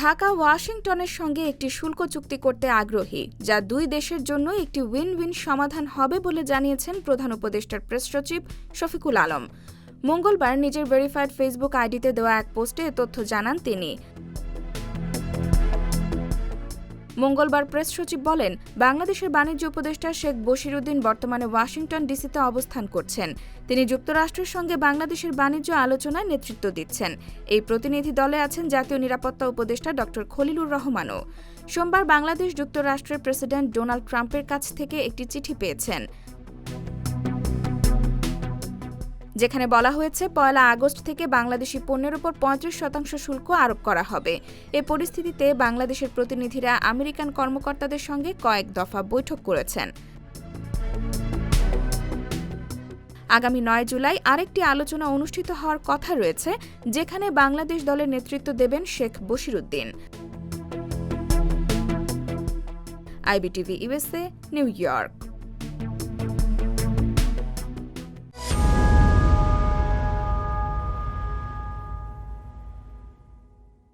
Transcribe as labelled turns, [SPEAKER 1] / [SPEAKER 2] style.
[SPEAKER 1] ঢাকা, ওয়াশিংটনের সঙ্গে একটি শুল্ক চুক্তি করতে আগ্রহী, যা দুই দেশের জন্য একটি উইন উইন সমাধান হবে বলে জানিয়েছেন প্রধান উপদেষ্টার প্রেস সচিব শফিকুল আলম। মঙ্গলবার নিজের ভেরিফাইড ফেসবুক আইডিতে দেওয়া এক পোস্টে তথ্য জানান তিনি। মঙ্গলবার প্রেস সচিব বলেন, বাংলাদেশের বাণিজ্য উপদেষ্টা শেখ বশিরুদ্দিন বর্তমানে ওয়াশিংটন ডিসিতে অবস্থান করছেন। তিনি যুক্তরাষ্ট্রের সঙ্গে বাংলাদেশের বাণিজ্য আলোচনায় নেতৃত্ব দিচ্ছেন। এই প্রতিনিধি দলে আছেন জাতীয় নিরাপত্তা উপদেষ্টা ড. খলিলুর রহমানও। সোমবার বাংলাদেশ যুক্তরাষ্ট্রের প্রেসিডেন্ট ডোনাল্ড ট্রাম্পের কাছ থেকে একটি চিঠি পেয়েছেন। যেখানে বলা হয়েছে পয়লা আগস্ট থেকে বাংলাদেশি পণ্যের ওপর পঁয়ত্রিশ শতাংশ শুল্ক আরোপ করা হবে। এ পরিস্থিতিতে বাংলাদেশের প্রতিনিধিরা আমেরিকান কর্মকর্তাদের সঙ্গে কয়েক দফা বৈঠক করেছেন। আগামী নয় জুলাই আরেকটি আলোচনা অনুষ্ঠিত হওয়ার কথা রয়েছে, যেখানে বাংলাদেশ দলের নেতৃত্ব দেবেন Sheikh Bashiruddin. IBTV USA New York.